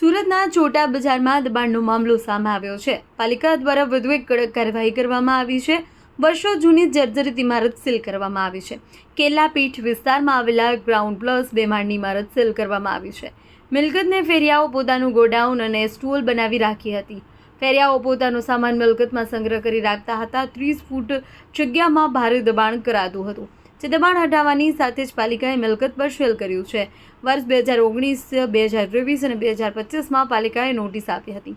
સુરતના છોટા બજારમાં દબાણનો મામલો સામે આવ્યો છે. પાલિકા દ્વારા વધુ એક કડક કાર્યવાહી કરવામાં આવી છે. વર્ષો જૂની જર્જરિત ઇમારત સીલ કરવામાં આવી છે. કેલાપીઠ વિસ્તારમાં આવેલા ગ્રાઉન્ડ પ્લસ બે માળની ઇમારત સીલ કરવામાં આવી છે. મિલકતને ફેરિયાઓ પોતાનું ગોડાઉન અને સ્ટોલ બનાવી રાખી હતી. ફેરિયાઓ પોતાનો સામાન મિલકતમાં સંગ્રહ કરી રાખતા હતા. ત્રીસ ફૂટ જગ્યામાં ભારે દબાણ કરાતું હતું. જે દબાણ હટાવવાની સાથે જ પાલિકાએ મિલકત પર શેલ કર્યું છે. વર્ષ બે હજાર ઓગણીસ, બે હજાર ત્રેવીસ અને બે હજાર પચીસમાં પાલિકાએ નોટિસ આપી હતી.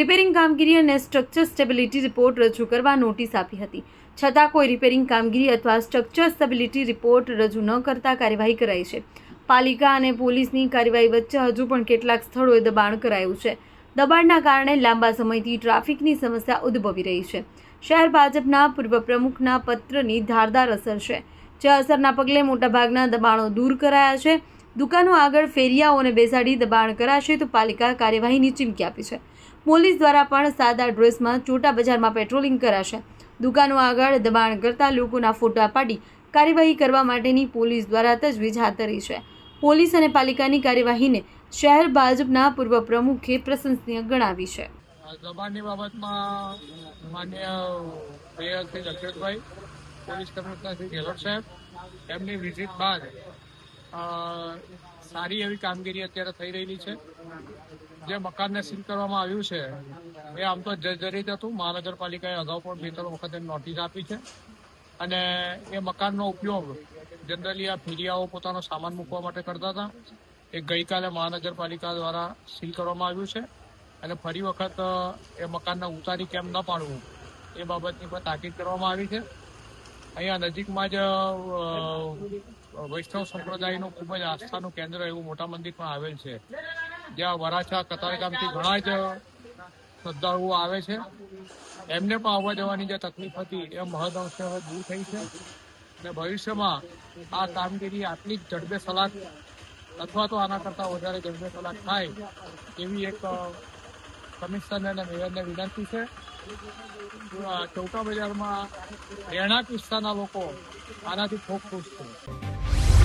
રિપેરિંગ કામગીરી અને સ્ટ્રક્ચર સ્ટેબિલિટી રિપોર્ટ રજૂ કરવા નોટિસ આપી હતી. છતાં કોઈ રિપેરિંગ કામગીરી અથવા સ્ટ્રક્ચર સ્ટેબિલિટી રિપોર્ટ રજૂ ન કરતા કાર્યવાહી કરાઈ છે. પાલિકા અને પોલીસની કાર્યવાહી વચ્ચે હજુ પણ કેટલાક સ્થળોએ દબાણ કરાયું છે. દબાણના કારણે લાંબા સમયથી ટ્રાફિકની સમસ્યા ઉદ્ભવી રહી છે. શહેર ભાજપના પૂર્વ પ્રમુખના પત્રની ધારદાર અસર છે. જે અસરના પગલે મોટાભાગના દબાણો દૂર કરાયા છે. દુકાનો આગળ ફેરિયાઓને બેસાડી દબાણ કરાશે તો પાલિકા કાર્યવાહીની ચીમકી આપી છે. પોલીસ દ્વારા પણ સાદા ડ્રેસમાં ચોટા બજારમાં પેટ્રોલિંગ કરાશે. દુકાનો આગળ દબાણ કરતા લોકોના ફોટા પાડી કાર્યવાહી કરવા માટેની પોલીસ દ્વારા તજવીજ હાથ ધરી છે. પોલીસ અને પાલિકાની કાર્યવાહીને શહેર ભાજપના પૂર્વ પ્રમુખે પ્રશંસનીય ગણાવી છે. દબાણની બાબતમાં માન્ય લક્ષેશભાઈ પોલીસ કમિશનર શ્રી ગેહલોત સાહેબ, એમની વિઝિટ બાદ સારી એવી કામગીરી અત્યારે થઈ રહેલી છે. જે મકાનને સીલ કરવામાં આવ્યું છે, એ આમ તો જર્જરિત હતું. મહાનગરપાલિકાએ અગાઉ પણ બે ત્રણ વખત નોટિસ આપી છે. અને એ મકાનનો ઉપયોગ જનરલી આ ફેરિયાઓ પોતાનો સામાન મૂકવા માટે કરતા હતા. એ ગઈકાલે મહાનગરપાલિકા દ્વારા સીલ કરવામાં આવ્યું છે. અને ફરી વખત એ મકાનને ઉતારી કેમ ન પાડવું, એ બાબતની પણ તાકીદ કરવામાં આવી છે. અહીંયા નજીકમાં જ વૈષ્ણવ સંપ્રદાયનું ખૂબ જ આસ્થાનું કેન્દ્ર એવું મોટા મંદિર પણ આવેલ છે. જ્યાં વરાછા કતારગામથી ઘણા જ શ્રદ્ધાળુઓ આવે છે. એમને પણ આવવા જવાની જે તકલીફ હતી એ મહદઅંશે હવે દૂર થઈ છે. અને ભવિષ્યમાં આ કામગીરી આટલી જ જડબે સલાક અથવા તો આના કરતાં વધારે જડબે સલાક થાય એવી એક કમિશનર અને મેયરને વિનંતી છે. ચૌટા બજારમાં રહેણાંક વિસ્તારના લોકો આનાથી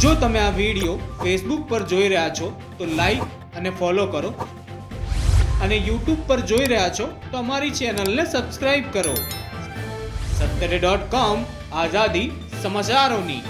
જો તમે આ વીડિયો ફેસબુક પર જોઈ રહ્યા છો, તો લાઈક અને ફોલો કરો. અને યુટ્યુબ પર જોઈ રહ્યા છો, તો અમારી ચેનલને સબસ્ક્રાઈબ કરો. સત્તરે ડોટ કોમ આઝાદી સમાચારોની.